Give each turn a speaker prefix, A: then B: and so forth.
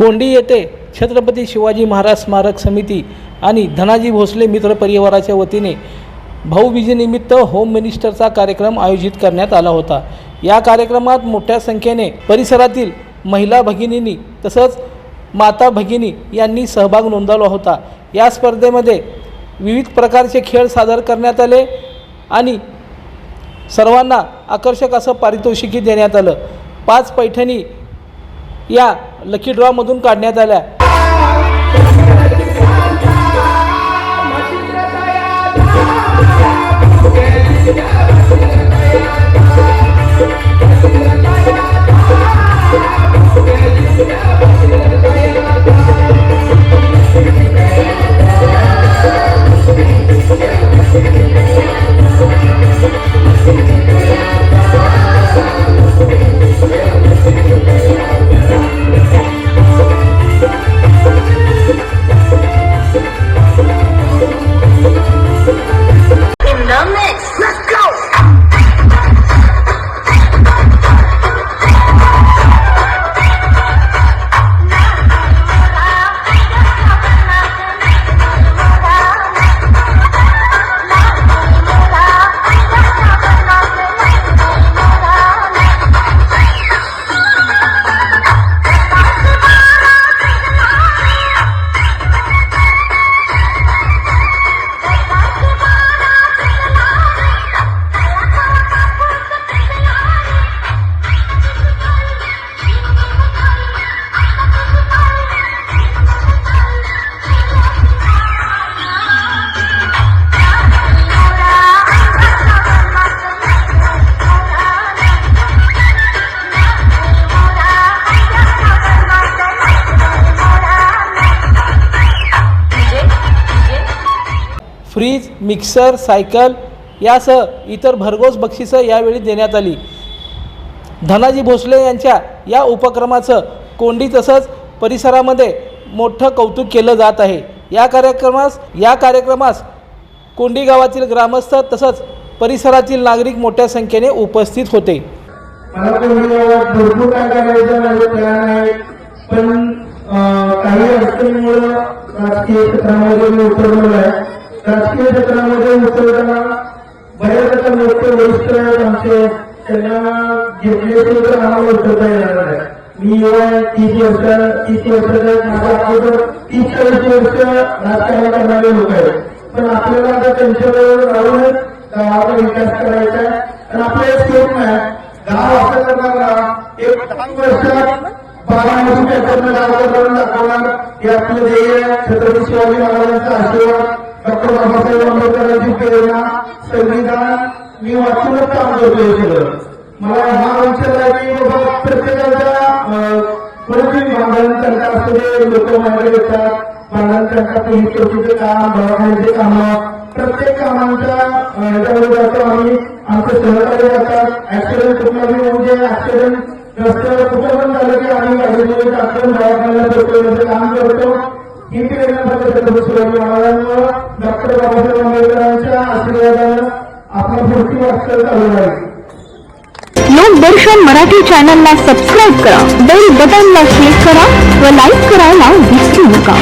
A: कोंडी येथे छत्रपती शिवाजी महाराज स्मारक समिती आणि धनाजी भोसले मित्र परिवाराच्या वतीने भाऊबीजेनिमित्त होम मिनिस्टरचा कार्यक्रम आयोजित करण्यात आला होता. या कार्यक्रमात मोठ्या संख्येने परिसरातील महिला भगिनींनी तसंच माता भगिनी यांनी सहभाग नोंदवला होता. या स्पर्धेमध्ये विविध प्रकारचे खेळ सादर करण्यात आले आणि सर्वांना आकर्षक असं पारितोषिकी देण्यात आलं. पाच पैठणी या लकी ड्रॉमधून काढण्यात आल्या. फ्रीज मिक्सर सायकल यासह इतर भरघोस बक्षिसं यावेळी देण्यात आली. धनाजी भोसले यांच्या या उपक्रमाचं कोंडी तसंच परिसरामध्ये मोठं कौतुक केलं जात आहे. या कार्यक्रमास या कार्यक्रमास कोंडी गावातील ग्रामस्थ तसंच परिसरातील नागरिक मोठ्या संख्येने उपस्थित होते.
B: भरपूर काय करायचं प्लॅन आहे पण काही अडचणीमुळे राजकीय क्षेत्रामध्ये मी उतरलेलो आहे. राजकीय क्षेत्रामध्ये उतरताना बऱ्याच मोठे वरिष्ठ आहेत आमचे. त्यांना घेतल्याशिवाय तर आम्हाला उतरता येणार नाही. मी युवा तीस वर्ष तीस वर्षाचा माझ्या अगोदर तीस चाळीस वर्ष राजकारण करणारे लोक आहेत. पण आपल्याला आता त्यांच्याबरोबर राहूनच गावाचा विकास करायचा आहे. आणि आपलं एक स्वप्न आहे गाव असं करणार गाव एक वर्षात बारा वर्ष त्याच्यातनं गाव करून दाखवणार. हे आपलं ध्येय आहे. छत्रपती शिवाजी महाराजांचा आशीर्वाद. डॉक्टर बाबासाहेब आंबेडकरांची प्रेरणा संविधान मी वाचूनच काम करतोय सगळं. मला हा विचारला की बाबा प्रत्येकाच्या अं, कोणती भांडण त्यांना असू दे लोक माझ्याकडे येतात. भांडण त्यांना पोलीस चौकीचं काम दवाखान्याचे कामं प्रत्येक कामांच्या ह्याच्यामध्ये जातो आम्ही. आमचे सहकार्य करतात. ऍक्सिडेंट कुठला बी होऊ दे ऍक्सिडेंट रस्त्यावर कुठं पण झालं की आम्ही गाडीमध्ये टाकून दवाखान्याला देतो याचं काम करतो. ही प्रेरणा छत्रपती शिवाजी महाराजांमुळे डॉक्टर बाबासाहेब आंबेडकरांच्या आशीर्वादानं आपला पुढची वाटचाल चालू राहील
C: लोकदर्शन मराठी चॅनलला सबस्क्राईब करा बेल बटनला क्लिक करा व लाईक करायला विसरू नका.